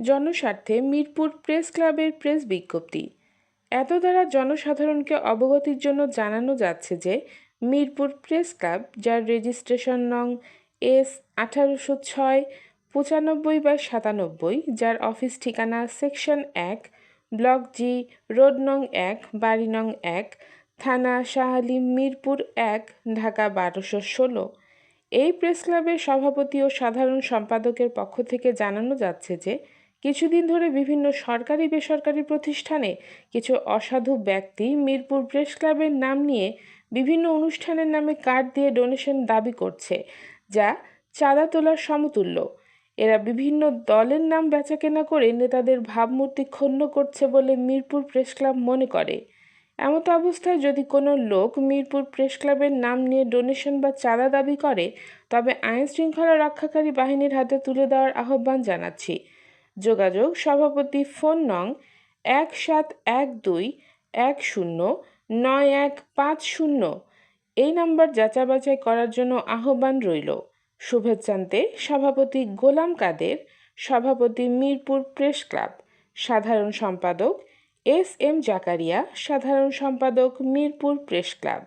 জনস্বার্থে মিরপুর প্রেস ক্লাবের প্রেস বিজ্ঞপ্তি। এত দ্বারা জনসাধারণকে অবগতির জন্য জানানো যাচ্ছে যে, মিরপুর প্রেস ক্লাব, যার রেজিস্ট্রেশন নং এস আঠারোশো ছয় পঁচানব্বই বাই সাতানব্বই, যার অফিস ঠিকানা সেকশন এক, ব্লক জি, রোড নং এক, বাড়ি নং এক, থানা শাহালি মিরপুর এক, ঢাকা বারোশো ষোলো। এই প্রেস ক্লাবের সভাপতি ও সাধারণ সম্পাদকের পক্ষ থেকে জানানো যাচ্ছে যে কিছুদিন ধরে বিভিন্ন সরকারি বেসরকারি প্রতিষ্ঠানে কিছু অসাধু ব্যক্তি মিরপুর প্রেস ক্লাবের নাম নিয়ে বিভিন্ন অনুষ্ঠানের নামে কার্ড দিয়ে ডোনেশন দাবি করছে, যা চাঁদা তোলার সমতুল্য। এরা বিভিন্ন দলের নাম বেচাকেনা করে নেতাদের ভাবমূর্তি ক্ষুণ্ণ করছে বলে মিরপুর প্রেস ক্লাব মনে করে। এমত অবস্থায় যদি কোনো লোক মিরপুর প্রেস ক্লাবের নাম নিয়ে ডোনেশন বা চাঁদা দাবি করে, তবে আইন শৃঙ্খলা রক্ষাকারী বাহিনীর হাতে তুলে দেওয়ার আহ্বান জানাচ্ছি। যোগাযোগ, সভাপতি ফোন নং এক সাত এক দুই এক শূন্য নয় এক পাঁচ শূন্য। এই নাম্বার যাচাবাছাই করার জন্য আহ্বান রইল। শুভেচ্ছান্তে সভাপতি গোলাম কাদের, সভাপতি মিরপুর প্রেস ক্লাব। সাধারণ সম্পাদক এস এম জাকারিয়া, সাধারণ সম্পাদক মিরপুর প্রেস ক্লাব।